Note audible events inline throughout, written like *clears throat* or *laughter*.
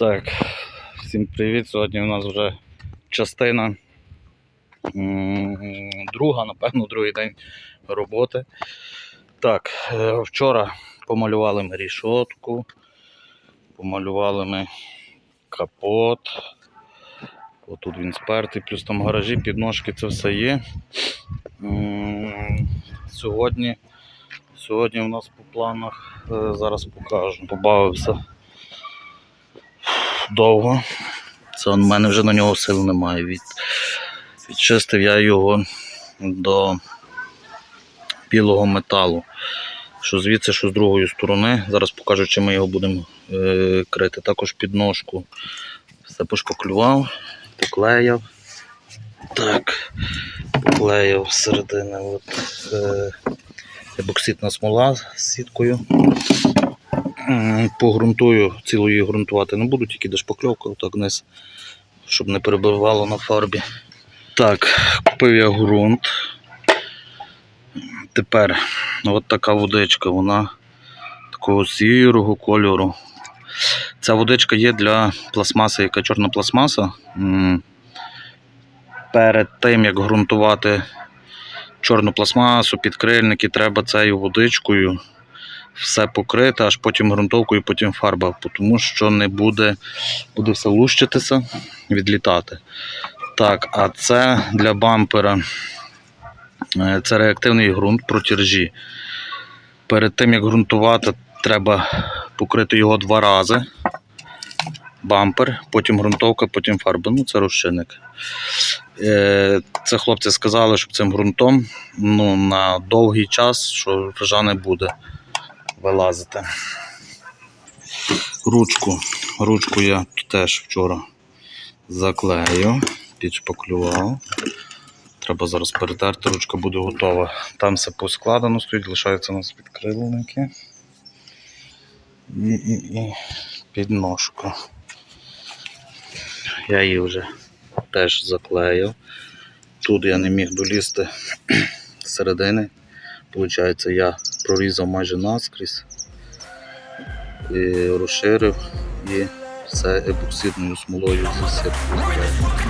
Так, всім привіт. Сьогодні у нас вже частина друга, напевно, другий день роботи. Так, е, вчора помалювали ми рішотку, помалювали ми капот. Отут він спертий, плюс там гаражі, підножки, це все є. Сьогодні, сьогодні у нас по планах, е, зараз покажу, побавився довго. Це в мене вже на нього сил немає. Від, відчистив я його до білого металу. Що звідси, що з другої сторони. Зараз покажу, чим ми його будемо е, крити. Також підножку. Все пошпаклював, поклеяв. Так, поклеяв зсередини от, е, ебоксидна смола з сіткою. М, Погрунтую, цілу її ґрунтувати не буду, тільки дошпакльовка отак вниз, щоб не перебивало на фарбі. Так, купив я ґрунт. Тепер от така водичка, вона такого сірого кольору. Ця водичка є для пластмаси, яка чорна пластмаса. Перед тим, як ґрунтувати чорну пластмасу, підкрильники, треба цією водичкою все покрите, аж потім ґрунтовкою, потім фарба, тому що не буде, буде все лущитися, відлітати. Так, а це для бампера. Е, Це реактивний ґрунт проти ржі. Перед тим як ґрунтувати, треба покрити його два рази. Бампер, потім ґрунтовка, потім фарба. Ну, це розчинник. Е, Це хлопці сказали, що цим ґрунтом ну, на довгий час, що ржа не буде вилазити. Ручку. Ручку я теж вчора заклею, підшпаклював. Треба зараз перетерти, ручка буде готова. Там все поскладено стоїть, лишаються у нас підкрилники. І, і, і підножка. Я її вже теж заклеїв. Тут я не міг долізти *clears throat* середини. Получається, я прорізав майже наскрізь, і розширив і все епоксидною смолою засипав.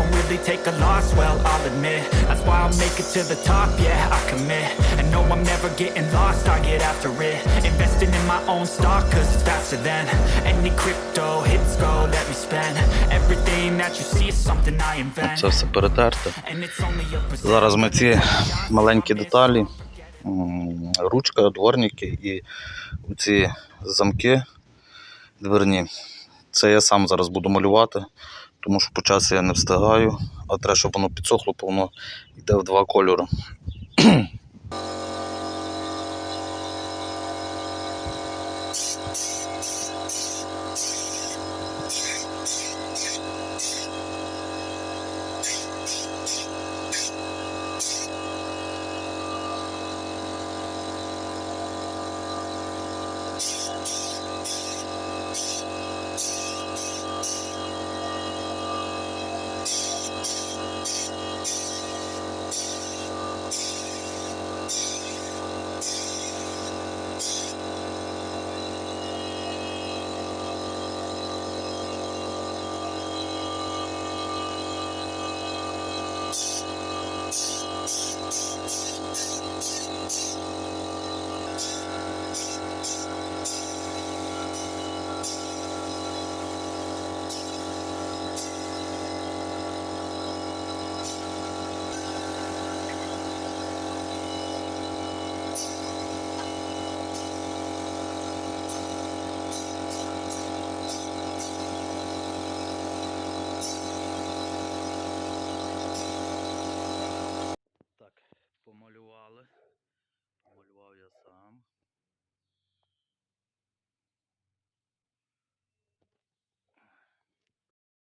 Don't really take a loss, well, I'll admit That's why I'll make it to the top, yeah, I commit And no, I'm never getting lost, I get after it Investing in my own stock, cause it's faster than Any crypto hits go, let me spend Everything that you see is something I invent Це все перетерте. Зараз ми ці маленькі деталі, ручка, дворники і ці замки дверні. Це я сам зараз буду малювати, тому що по часу я не встигаю, а треба, щоб воно підсохло, бо воно йде в два кольори.